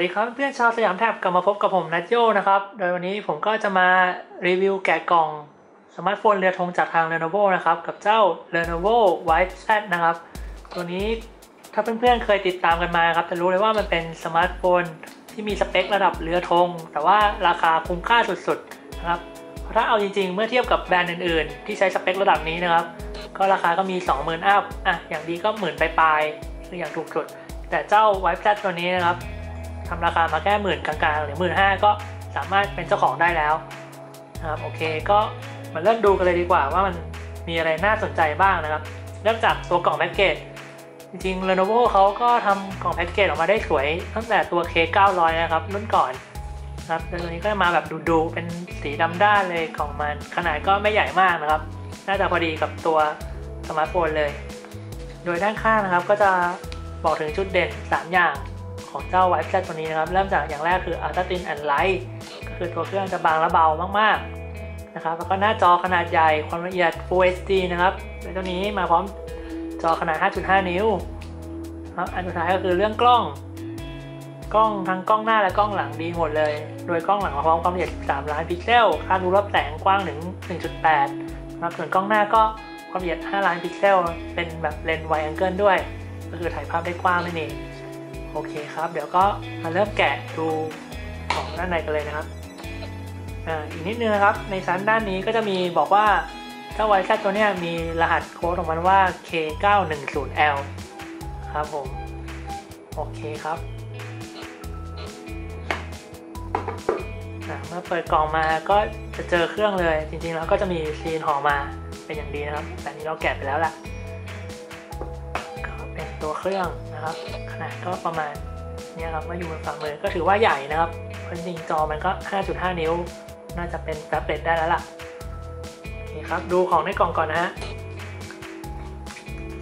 วัสดีครับเพื่อนชาวสยามแทบกลับมาพบกับผมนัทโยนะครับ โดยวันนี้ผมก็จะมารีวิวแกะกล่องสมาร์ทโฟนเรือธงจากทาง Lenovo นะครับ กับเจ้า Lenovo White Z นะครับ ตัวนี้ถ้าเพื่อนๆเคยติดตามกันมาครับจะรู้เลยว่ามันเป็นสมาร์ทโฟนที่มีสเปคระดับเรือธงแต่ว่าราคาคุ้มค่าสุดๆนะครับเพราะถ้าเอาจริงๆ เมื่อเทียบกับแบรนด์อื่นๆ ที่ใช้สเปคระดับนี้นะครับ ก็ราคาก็มี 20,000อัพอะอย่างดีก็หมื่นปลายๆคืออย่างถูกสุด แต่เจ้า White Z ตัวนี้นะครับ ทำราคามาแค่หมื่นกลางๆหรือหมื่นห้าก็สามารถเป็นเจ้าของได้แล้วนะครับโอเคก็มาเริ่มดูกันเลยดีกว่าว่ามันมีอะไรน่าสนใจบ้างนะครับ เริ่มจากตัวกล่องแพ็กเกจจริงๆ Lenovo เขาก็ทำกล่องแพ็กเกจออกมาได้สวย ตั้งแต่ตัว K900 นะครับรุ่นก่อนครับแต่ตัวนี้ก็มาแบบดูๆเป็นสีดำด้านเลยกล่องมันขนาดก็ไม่ใหญ่มากนะครับ น่าจะพอดีกับตัวสมาร์ทโฟนเลย โดยด้านข้างนะครับก็จะบอกถึงจุดเด่น 3 อย่าง ของเจ้า White Z ตัวนี้นะครับ เริ่มจากอย่างแรกคือ Ultra Thin and Light ก็คือตัวเครื่องจะบางและเบามากๆนะครับแล้วก็หน้าจอขนาดใหญ่ความละเอียด Full HD นะครับในตัวนี้มาพร้อมจอขนาด 5.5 นิ้วครับอันสุดท้ายก็คือเรื่องกล้อง กล้องทั้งกล้องหน้าและกล้องหลังดีหมดเลย โดยกล้องหลังมาพร้อมความละเอียด 3 ล้านพิกเซลค่าดูรอบแสงกว้างถึง 1.8นะครับส่วนกล้องหน้าก็ความละเอียด 5 ล้านพิกเซล เป็นแบบเลนส์ไวแองเกิลด้วย ก็คือถ่ายภาพได้กว้างนั่นเอง โอเคครับ เดี๋ยวก็มาเริ่มแกะดูของด้านในกันเลยนะครับอ่าอีกนิดนึงนะครับ ในชั้นด้านนี้ก็จะมีบอกว่าเจ้าไวซ์ตัวเนี้ยมีรหัสโค้ดของมันว่า K910L ครับผม โอเคครับอ่าเมื่อเปิดกล่องมาก็จะเจอเครื่องเลย จริงๆแล้วก็จะมีซีนห่อมาเป็นอย่างดีนะครับ แต่นี้เราแกะไปแล้วแหละ ตัวเครื่องนะครับ ขนาดก็ประมาณนี้ครับมาอยู่บนฝ่ามือก็ถือว่าใหญ่นะครับเพราะจริงจอมันก็ 5.5 นิ้ว น่าจะเป็นแท็บเล็ตได้แล้วล่ะโอเคครับดูของในกล่องก่อนนะฮะ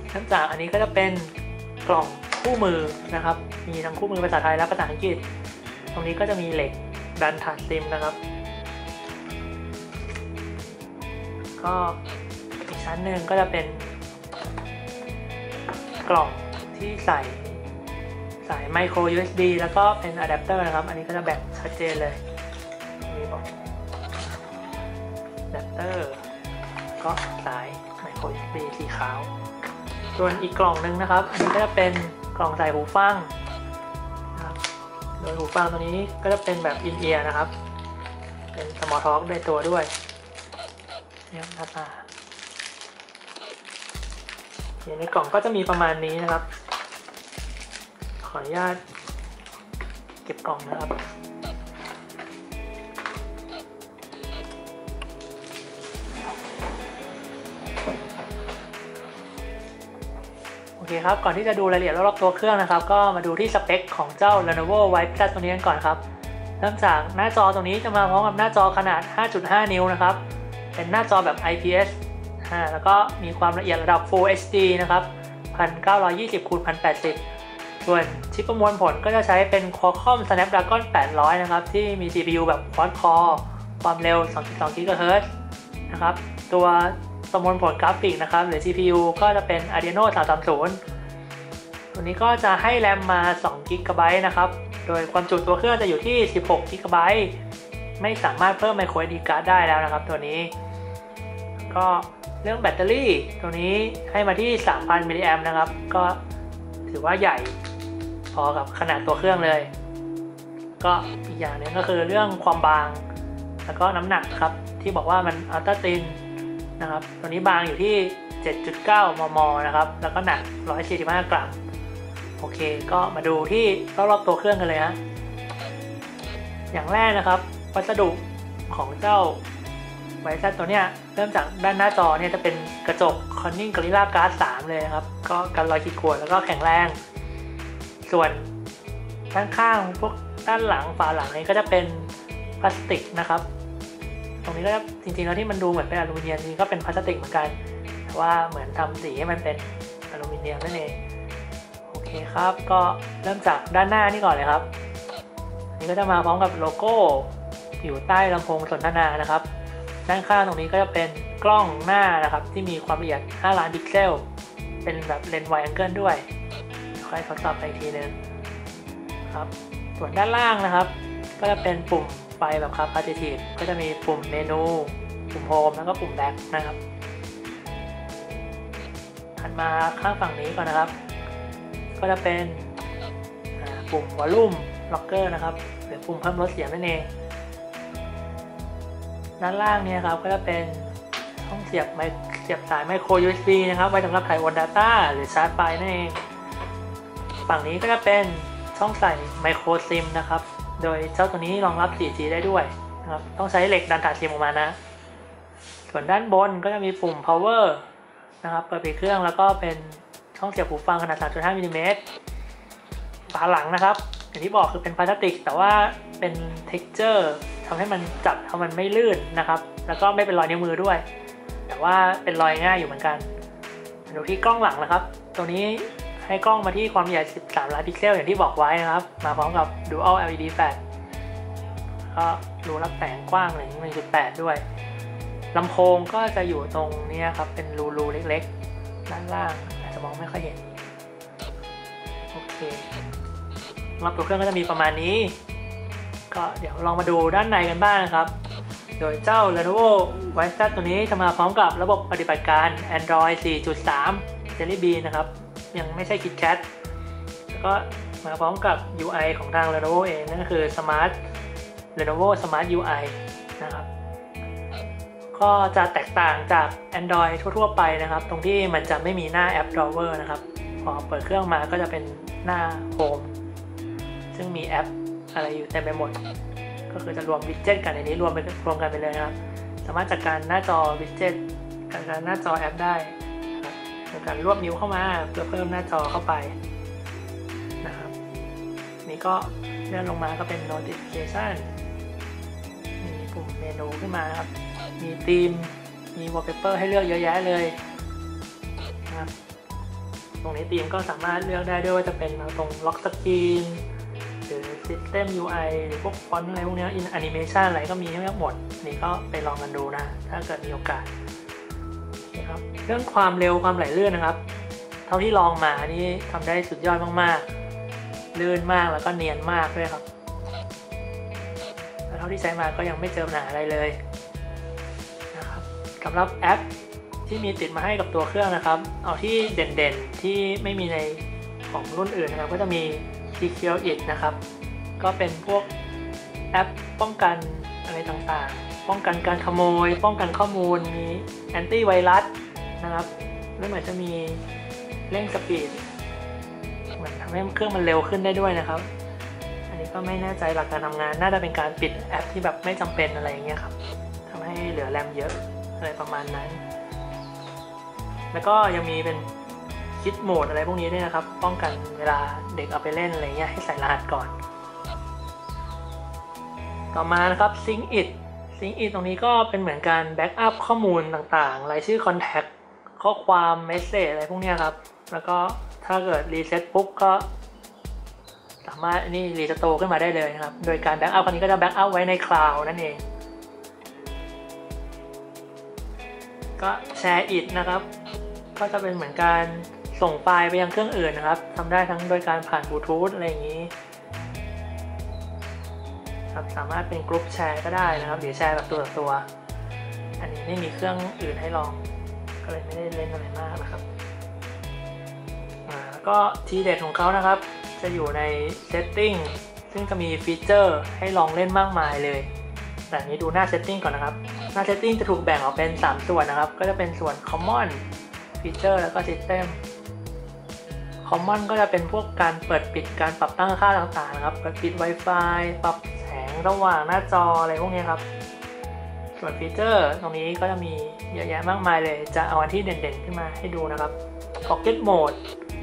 เริ่มจากอันนี้ก็จะเป็นกล่องคู่มือนะครับ มีทั้งคู่มือภาษาไทยและภาษาอังกฤษ ตรงนี้ก็จะมีเหล็กดันถาดซิมนะครับ ก็อีกชั้นหนึ่งก็จะเป็นกล่อง ที่ใส่สายไมโคร USB แล้วก็เป็นอะแดปเตอร์นะครับ อันนี้ก็จะแบ่งชัดเจนเลย มีบอกอะแดปเตอร์ ก็สายไมโคร USB สีขาว ส่วนอีกกล่องหนึงนะครับ อันนี้ก็จะเป็นกล่องใส่หูฟังนะครับ โดยหูฟังตัวนี้ก็จะเป็นแบบอินเอียร์นะครับ เป็นสมอลท็อกในตัวด้วยเนี่ยหน้าตาในกล่องก็จะมีประมาณนี้นะครับ ขออนุญาตเก็บกล่องนะครับโอเคครับ ก่อนที่จะดูรายละเอียดรอบตัวเครื่องนะครับ ก็มาดูที่สเปคของเจ้า Lenovo White Plus ตัวนี้กันก่อนครับ เริ่มจากหน้าจอตรงนี้จะมาพร้อมกับหน้าจอขนาด 5.5 นิ้วนะครับ เป็นหน้าจอแบบ IPS แล้วก็มีความละเอียดระดับ Full HD นะครับ 1920คูณ1080 ส่วนชิปประมวลผลก็จะใช้เป็น Qualcomm Snapdragon 800 นะครับ ที่มี CPU แบบ Quad Core ความเร็ว 2.2 GHz นะครับ ตัวประมวลผลกราฟิกนะครับ หรือ CPU ก็จะเป็น Adreno 330 ตัวนี้ก็จะให้แรมมา2 GB นะครับ โดยความจุตัวเครื่องจะอยู่ที่ 16 GB ไม่สามารถเพิ่ม micro SD card ได้แล้วนะครับ ตัวนี้ ก็เรื่องแบตเตอรี่ตัวนี้ให้มาที่ 3,000มิลลิแอมนะครับ ก็ถือว่าใหญ่ อกับขนาดตัวเครื่องเลย ก็อีกอย่างหนึงก็คือเรื่องความบาง แล้วก็น้ำหนักครับ ที่บอกว่ามันอัลตร้าตินนะครับ ตัวนี้บางอยู่ที่ 7.9 มม นะครับ แล้วก็หนัก 145 กรัม โอเค ก็มาดูที่รอบๆตัวเครื่องกันเลยฮะ อย่างแรกนะครับ วัสดุของเจ้าไวซัสตัวเนี้ยเริ่มจากด้านหน้าจอเนี่ยจะเป็นกระจก Corning Gorilla Glass 3เลยนะครับ ก็กันรอยขีดข่วนแล้วก็แข็งแรง ส่วนด้านข้างพวกด้านหลังฝาหลังนี้ก็จะเป็นพลาสติกนะครับ ตรงนี้ก็จริงๆแล้วที่มันดูเหมือนเป็นอลูมิเนียมจริงก็เป็นพลาสติกเหมือนกันแต่ว่าเหมือนทำสีให้มันเป็นอลูมิเนียมนั่นเองโอเคครับ ก็เริ่มจากด้านหน้านี่ก่อนเลยครับอันนี่ก็จะมาพร้อมกับโลโก้อยู่ใต้ลำโพงสนทนานะครับ ด้านข้างตรงนี้ก็จะเป็นกล้องหน้านะครับ ที่มีความละเอียด 5 ล้านพิกเซล เป็นแบบเลนส์ไวแองเกิลด้วย ค่อยทดสอบไปอีกทีนึงครับส่วนด้านล่างนะครับ ก็จะเป็นปุ่มไฟแบบครับ Partitive ก็จะมีปุ่มเมนู ปุ่มโฮมแล้วก็ปุ่มแบ็คนะครับถัดมาข้างฝั่งนี้ก่อนนะครับ ก็จะเป็นปุ่มวอลลุ่มล็อกเกอร์นะครับหรือปุ่มเพิ่มลดเสียงนั่นเองด้านล่างเนี่ยครับก็จะเป็นช่องเสียบไมเสียบสายไมโคร USB นะครับไว้สำหรับถ่ายวน Data หรือชาร์จไฟนั่นเอง ฝั่งนี้ก็จะเป็นช่องใส่ไมโครซิมนะครับ โดยเจ้าตัวนี้รองรับ 4G ได้ด้วยนะครับ ต้องใช้เหล็กดันถานซิมออกมานะ ส่วนด้านบนก็จะมีปุ่ม power นะครับ เปิดปิดเครื่องแล้วก็เป็นช่องเสียบหูฟังขนาด 3.5มิลลิเมตรฝาหลังนะครับ อย่างที่บอกคือเป็นพลาสติก แต่ว่าเป็น texture ทำให้มันจับทำมันไม่ลื่นนะครับ แล้วก็ไม่เป็นรอยนิ้วมือด้วย แต่ว่าเป็นรอยง่ายอยู่เหมือนกันดูที่กล้องหลังนะครับ ตัวนี้ ให้กล้องมาที่ความใหญ่13 ล้านพิกเซลอย่างที่บอกไว้นะครับ มาพร้อมกับ Dual LED Flash ก็รูรับแสงกว้างถึง1.8 ด้วยลำโพงก็จะอยู่ตรงนี้ครับ เป็นรูรูเล็กๆ ด้านล่างอาจจะมองไม่ค่อยเห็น โอเครับตัวเครื่องก็จะมีประมาณนี้ ก็เดี๋ยวลองมาดูด้านในกันบ้างนะครับ โดยเจ้า Lenovo w i s e ตัวนี้จะมาพร้อมกับระบบปฏิบัติการ Android 4.3 Jelly Bean นะครับ ยังไม่ใช่ KitKat แล้วก็มาพร้อมกับ UI ของทาง Lenovo เอง นั่นก็คือ Smart Lenovo Smart UI นะครับ ก็จะแตกต่างจาก Android ทั่ว ๆ ไปนะครับ ตรงที่มันจะไม่มีหน้า App Drawer นะครับ พอเปิดเครื่องมาก็จะเป็นหน้า Home ซึ่งมีแอปอะไรอยู่เต็มไปหมด ก็คือจะรวมวิดเจ็ตกันในนี้รวมไปรวมกันไปเลยนะครับ สามารถจัดการหน้าจอวิดเจ็ตจัดการหน้าจอแอปได้ ยการรวบนิ้วเข้ามาเพื่อเพิ่มหน้าจอเข้าไปนะครับนี่ก็เลื่อนลงมาก็เป็น notification มีปุ่มเมนูขึ้นมาครับ มีธีม มี wallpaper ให้เลือกเยอะแยะเลยนะครับตรงนี้ธีมก็สามารถเลือกได้ด้วยว่าจะเป็นตรง lock screen หรือ System UI หรือพวกฟอนต์อะไรพวกนี้ in animation อะไรก็มีให้เลือกหมด นี่ก็ไปลองกันดูนะ ถ้าเกิดมีโอกาส นะครับเรื่องความเร็วความไหลลื่นนะครับ เท่าที่ลองมานี่ทำได้สุดยอดมากๆ ลื่นมากแล้วก็เนียนมากด้วยครับแล้วเท่าที่ใช้มาก็ยังไม่เจอปัญหาอะไรเลยนะครับสำหรับแอปที่มีติดมาให้กับตัวเครื่องนะครับ เอาที่เด่นๆที่ไม่มีในของรุ่นอื่นนะครับ ก็จะมี Secure It นะครับ ก็เป็นพวกแอปป้องกันอะไรต่างๆ ป้องกันการขโมย ป้องกันข้อมูลมีแอนตี้ไวรัสนะครับแล้วเหมือนจะมีเร่งสปีดเหมือนทำให้เครื่องมันเร็วขึ้นได้ด้วยนะครับ อันนี้ก็ไม่แน่ใจหลักการทำงาน น่าจะเป็นการปิดแอปที่แบบไม่จำเป็นอะไรอย่างเงี้ยครับทำให้เหลือแรมเยอะอะไรประมาณนั้น แล้วก็ยังมีเป็นคิดโหมดอะไรพวกนี้ด้วยนะครับ ป้องกันเวลาเด็กเอาไปเล่นอะไรเงี้ยให้ใส่รหัสก่อน ต่อมานะครับ Sync It Sync It ตรงนี้ก็เป็นเหมือนการแบ็กอัพข้อมูลต่างๆ รายชื่อ Contact ข้อความเมสเซจอะไรพวกนี้ครับ แล้วก็ถ้าเกิดรีเซ็ตปุ๊บก็ สามารถนี่รีสโตร์ขึ้นมาได้เลยนะครับ โดยการแบ็กอัพครั้งนี้ก็จะแบ็กอัพไว้ในคลาวด์นั่นเอง ก็แชร์อิ t นะครับ ก็จะเป็นเหมือนการส่งไฟล์ไปยังเครื่องอื่นนะครับทำได้ทั้งโดยการผ่านบลูทูธอะไรอย่างนี้ สามารถเป็นกลุ่มแชร์ก็ได้นะครับหรือแชร์แบบตัวต่อตัว อันนี้ไม่มีเครื่องอื่นให้ลอง ก็เลยไม่ได้เล่นอะไรมากนะครับแล้วก็ทีเด็ดของเขานะครับ จะอยู่ใน Setting ซึ่งจะมีฟีเจอร์ให้ลองเล่นมากมายเลย แต่นี้ดูหน้า Setting ก่อนนะครับ หน้า Setting จะถูกแบ่งออกเป็น 3 ส่วนนะครับ ก็จะเป็นส่วน Common Feature แล้วก็ System Common ก็จะเป็นพวกการเปิดปิดการปรับตั้งค่าต่างๆนะครับ เปิดปิด Wi-Fi ปรับ ระหว่างหน้าจออะไรพวกนี้ครับ ส่วนฟีเจอร์ตรงนี้ก็จะมีเยอะแยะมากมายเลย จะเอาอันที่เด่นๆขึ้นมาให้ดูนะครับ Pocket Mode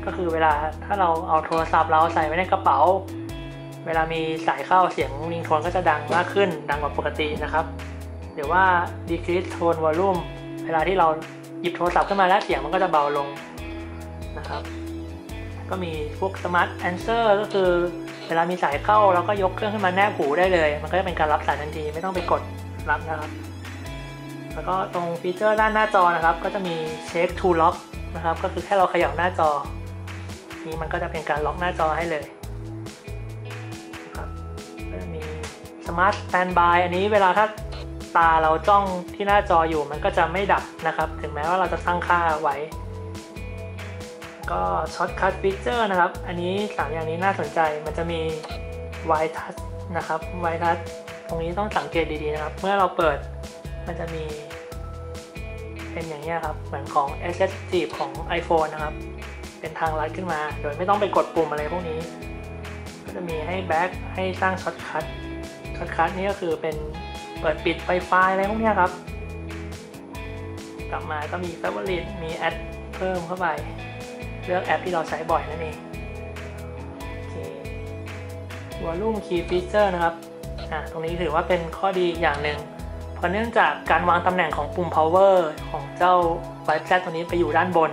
ก็คือเวลาถ้าเราเอาโทรศัพท์เราใส่ไว้ในกระเป๋า เวลามีสายเข้าเสียงริงโทนก็จะดังมากขึ้น ดังกว่าปกตินะครับหรือว่า decrease tone volume เวลาที่เราหยิบโทรศัพท์ขึ้นมาแล้วเสียงมันก็จะเบาลงนะครับ ก็มีพวก smart answer ก็คือ เวลามีสายเข้าเราก็ยกเครื่องขึ้นมาแนบหูได้เลย มันก็จะเป็นการรับสายทันทีไม่ต้องไปกดรับนะครับ แล้วก็ตรงฟีเจอร์ด้านหน้าจอนะครับ ก็จะมี check to lock นะครับ ก็คือแค่เราขย่าหน้าจอ นี้มันก็จะเป็นการล็อกหน้าจอให้เลยครับ Smart Standby อันนี้เวลาถ้าตาเราจ้องที่หน้าจออยู่มันก็จะไม่ดับนะครับ ถึงแม้ว่าเราจะตั้งค่าไว้ ก็ช็อตคั t ฟีเจอร์นะครับ อันนี้ 3 อย่างนี้น่าสนใจ มันจะมี Y Touch นะครับ Y Touch ตรงนี้ต้องสังเกตดีๆนะครับ เมื่อเราเปิดมันจะมี เป็นอย่างนี้ครับ เหมือนของ s s t ของ iPhone นะครับ เป็นทางลัดขึ้นมา โดยไม่ต้องไปกดปุ่มอะไรพวกนี้ ก็จะมีให้แบ็คให้สร้างช็อตคัท ช็อตคัทนี่ก็คือเป็นเปิดปิดไฟไฟอะไรพวกนี้ครับ กลับมาก็มี Favorite มีแอดเพิ่มเข้าไป เลือกแอปที่เราใช้บ่อยนั่นเองโอเค Volume Key Feature นะครับอะตรงนี้ถือว่าเป็นข้อดีอย่างหนึ่งเพราะเนื่องจากการวางตำแหน่งของปุ่ม power ของเจ้า y p a d ตัวนี้ไปอยู่ด้านบน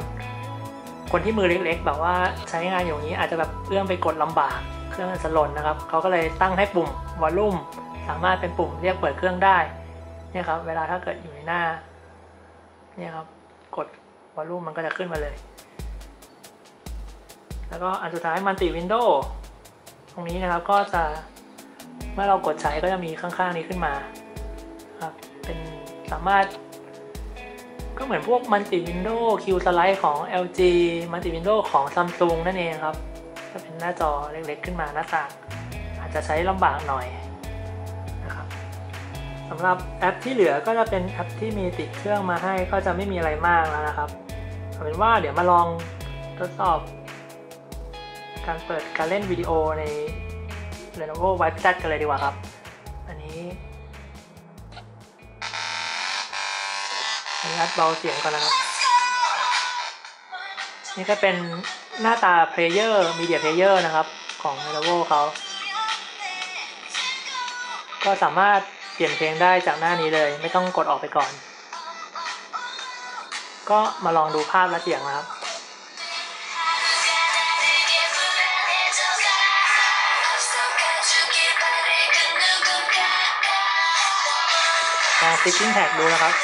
คนที่มือเล็กๆ แบบว่าใช้งานอย่างนี้อาจจะแบบเอื้อมไปกดลำบากเครื่องจะหล่นนะครับเขาก็เลยตั้งให้ปุ่ม volume สามารถเป็นปุ่มเรียกเปิดเครื่องได้เนี่ยครับเวลาถ้าเกิดอยู่ในหน้าเนี่ยครับกด volume มันก็จะขึ้นมาเลย แล้วก็อันสุดท้าย multi window ตรงนี้นะครับก็จะเมื่อเรากดใช้ก็จะมีข้างๆนี้ขึ้นมาครับเป็นสามารถ ก็เหมือนพวก multi window Q slide ของ LG multi window ของ Samsung นั่นเองครับจะเป็นหน้าจอเล็กๆขึ้นมาหน้าต่าง อาจจะใช้ลำบากหน่อยนะครับสำหรับแอปที่เหลือก็จะเป็นแอปที่มีติดเครื่องมาให้ก็จะไม่มีอะไรมากแล้วนะครับเอาเป็นว่าเดี๋ยวมาลองทดสอบ การเปิดการเล่นวิดีโอใน Lenovo Vibe Z กันเลยดีกว่าครับ อันนี้อนุญาตเบาเสียงก่อนนะครับ นี่ก็เป็นหน้าตา Player Media Player นะครับ ของ Lenovo เขาก็สามารถเปลี่ยนเพลงได้จากหน้านี้เลย ไม่ต้องกดออกไปก่อน ก็มาลองดูภาพและเสียงนะครับ ลอง Sticking Tag ดูนะครับ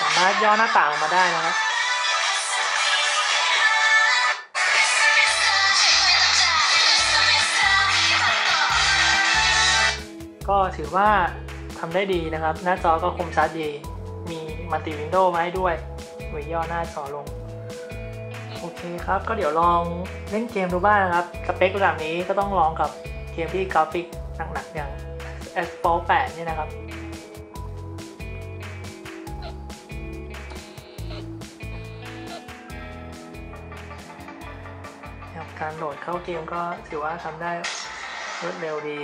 สามารถย่อหน้าต่างมาได้นะครับ ก็ถือว่าทำได้ดีนะครับ หน้าจอก็คมชัดดี มีมัลติวินโดว์มาให้ด้วยว้ย่อหน้าจอลง โอเคครับ ก็เดี๋ยวลองเล่นเกมดูบ้างนะครับ สเปคระดับนี้ก็ต้องลองกับเกมที่กราฟิกหนักๆอย่าง Asphalt 8เนี่ยนะครับการโหลดเข้าเกมก็ถือว่าทำได้รวดเร็วดี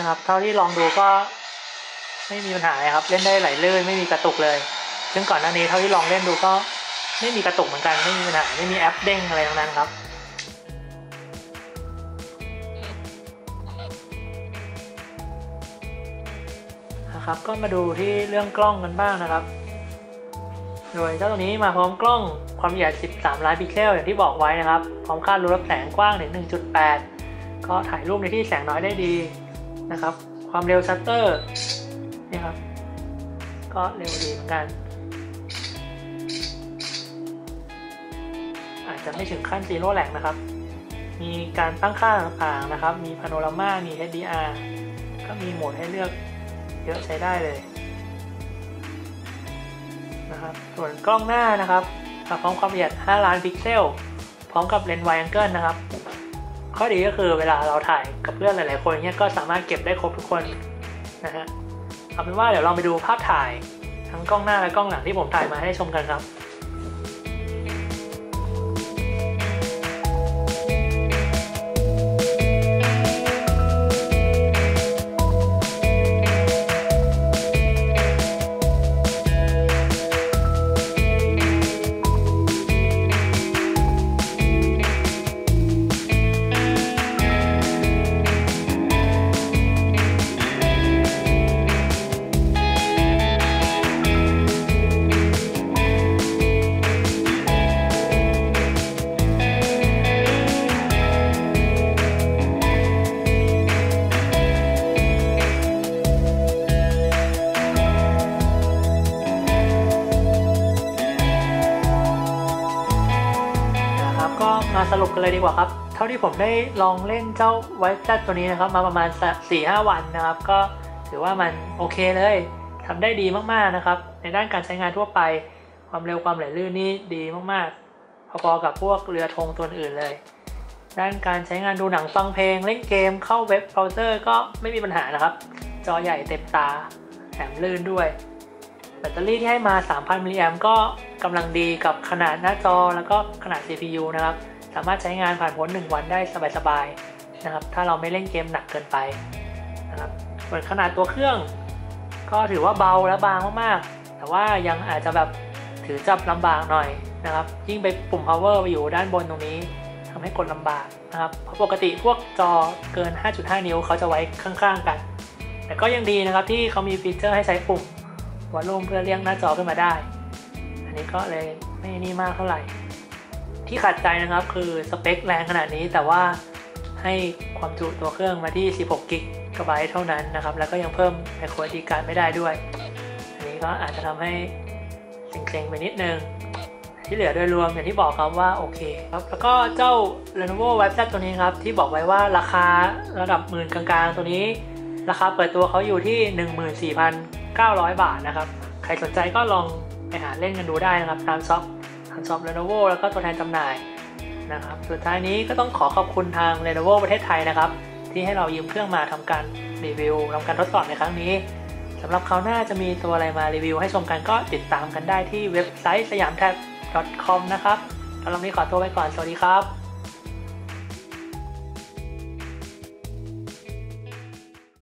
เนี่ยครับ เท่าที่ลองดูก็ไม่มีปัญหาครับ เล่นได้ไหลลื่นไม่มีกระตุกเลย ซึ่งก่อนหน้านี้เท่าที่ลองเล่นดูก็ไม่มีกระตุกเหมือนกันไม่มีปัญหาไม่มีแอปเด้งอะไรทั้งนั้นครับนะครับ ก็มาดูที่เรื่องกล้องกันบ้างนะครับ โดยเจ้าตัวนี้มาพร้อมกล้องความละเอียด 13 ล้านพิกเซลอย่างที่บอกไว้นะครับ พร้อมค่ารูรับแสงกว้างถึง 1.8 ก็ถ่ายรูปในที่แสงน้อยได้ดี นะครับ ความเร็วชัตเตอร์นี่ครับ ก็เร็วดีเหมือนกัน อาจจะไม่ถึงขั้นซีโร่แหลกนะครับ มีการตั้งค่าต่างๆนะครับ มีพาโนรามา มี HDR ก็มีโหมดให้เลือกเยอะใช้ได้เลยนะครับ ส่วนกล้องหน้านะครับพร้อมความละเอียด 5 ล้านพิกเซล พร้อมกับเลนส์ไวแองเกิลนะครับ ข้อดีก็คือเวลาเราถ่ายกับเพื่อนหลายๆคนเนี่ยก็สามารถเก็บได้ครบทุกคนนะฮะเอาเป็นว่าเดี๋ยวลองไปดูภาพถ่ายทั้งกล้องหน้าและกล้องหลังที่ผมถ่ายมาให้ชมกันครับนะครับ เลยดีกว่าครับ เท่าที่ผมได้ลองเล่นเจ้าไวท์จัดตัวนี้นะครับ มาประมาณ 4-5 วันนะครับ ก็ถือว่ามันโอเคเลยทำได้ดีมากๆนะครับ ในด้านการใช้งานทั่วไป ความเร็วความไหลลื่นนี่ดีมากๆ พอๆกับพวกเรือธงตัวอื่นเลย ด้านการใช้งานดูหนังฟังเพลง เล่นเกมเข้าเว็บเบราว์เซอร์ก็ไม่มีปัญหานะครับ จอใหญ่เต็มตาแถมลื่นด้วย แบตเตอรี่ที่ให้มา 3,000มิลลิแอมก็กำลังดีกับขนาดหน้าจอแล้วก็ขนาด CPU นะครับ สามารถใช้งานผ่านพ้น1วันได้สบายๆนะครับ ถ้าเราไม่เล่นเกมหนักเกินไปนะครับส่วนขนาดตัวเครื่อง ก็ถือว่าเบาและบางมากๆ แต่ว่ายังอาจจะแบบถือจับลำบากหน่อยนะครับ ยิ่งไปปุ่ม power ไปอยู่ด้านบนตรงนี้ทำให้กดลำบากนะครับเพราะปกติพวกจอเกิน 5.5 นิ้วเขาจะไว้ข้างๆกัน แต่ก็ยังดีนะครับที่เขามีฟีเจอร์ให้ใช้ปุ่มวอลลุ่มเพื่อเรียงหน้าจอขึ้นมาได้ อันนี้ก็เลยไม่นี่มากเท่าไหร่ ที่ขัดใจนะครับคือสเปคแรงขนาดนี้แต่ว่าให้ความจุตัวเครื่องมาที่ 16 กิกะไบต์เท่านั้นนะครับ แล้วก็ยังเพิ่มไมโครดีการ์ไม่ได้ด้วย อันนี้ก็อาจจะทำให้เซ็งๆไปนิดนึง ที่เหลือโดยรวมอย่างที่บอกครับว่าโอเคครับ แล้วก็เจ้า Lenovo Vibe Z ตัวนี้ครับ ที่บอกไว้ว่าราคาระดับหมื่นกลางๆ ตัวนี้ ราคาเปิดตัวเขาอยู่ที่ 14,900 บาทนะครับ ใครสนใจก็ลองไปหาเล่นกันดูได้นะครับตามช็อป ทางช็อป Lenovo แล้วก็ตัวแทนจำหน่ายนะครับ สุดท้ายนี้ก็ต้องขอขอบคุณทาง Lenovo ประเทศไทยนะครับ ที่ให้เรายืมเครื่องมาทำการรีวิวทำการทดสอบในครั้งนี้สำหรับคราวหน้าจะมีตัวอะไรมารีวิวให้ชมกันก็ติดตามกันได้ที่เว็บไซต์สยามแท็บ .com นะครับสำหรับวันนี้ขอตัวไปก่อน สวัสดีครับ